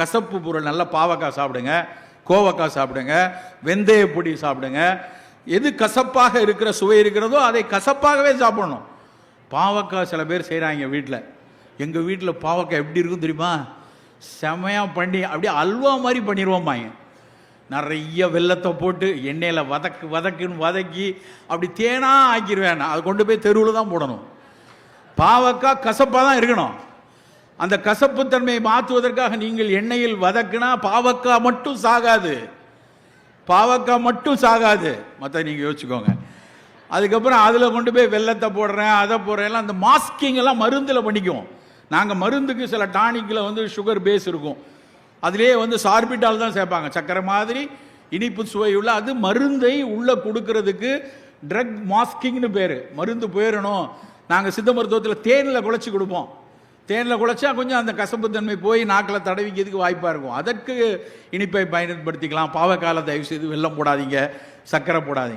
கசப்பு பொருள் நல்லா பாவக்காய் சாப்பிடுங்க கோவக்காய் சாப்பிடுங்க வெந்தய பொடி சாப்பிடுங்க. எது கசப்பாக இருக்கிற சுவை இருக்கிறதோ அதை கசப்பாகவே சாப்பிடணும். பாவக்காய் சில பேர் செய்கிறாங்க வீட்டில் எங்கள் வீட்டில் பாவக்காய் எப்படி இருக்கும் தெரியுமா? செமையாக பண்ணி அப்படியே அல்வா மாதிரி பண்ணிடுவோம்மாங்க நிறைய வெல்லத்தை போட்டு எண்ணெயில் வதக்கு வதக்குன்னு வதக்கி அப்படி தேனாக ஆக்கிடுவேன் அதை கொண்டு போய் தெருவில் தான் போடணும். பாவக்காய் கசப்பாக தான் இருக்கணும். அந்த கசப்புத்தன்மையை மாற்றுவதற்காக நீங்கள் எண்ணெயில் வதக்குனா பாவக்காய் மட்டும் சாகாது. பாவக்காய் மட்டும் சாகாது. மற்ற நீங்கள் யோசிச்சுக்கோங்க. அதுக்கப்புறம் அதில் கொண்டு போய் வெள்ளத்தை போடுறேன் அதை போடுறேன் எல்லாம் அந்த மாஸ்கிங் எல்லாம் மருந்தில் பண்ணிக்குவோம். நாங்கள் மருந்துக்கு சில டானிக்கில் வந்து சுகர் பேஸ் இருக்கும். அதிலே வந்து சார்பிட்டால் தான் சேர்ப்பாங்க. சக்கரை மாதிரி இனிப்பு சுவை உள்ள அது மருந்தை உள்ளே கொடுக்கறதுக்கு ட்ரக் மாஸ்கிங்னு பேர். மருந்து போயிடணும். நாங்கள் சித்த மருத்துவத்தில் தேனில் குழச்சி கொடுப்போம். தேனில் குழைச்சா கொஞ்சம் அந்த கசப்புத்தன்மை போய் நாக்கில் தடவிக்கிறதுக்கு வாய்ப்பாக இருக்கும். அதற்கு இனிப்பை பயன்படுத்திக்கலாம். பாவக்கால தயவு செய்து வெல்லம் போடாதீங்க. சர்க்கரை போடாதீங்க.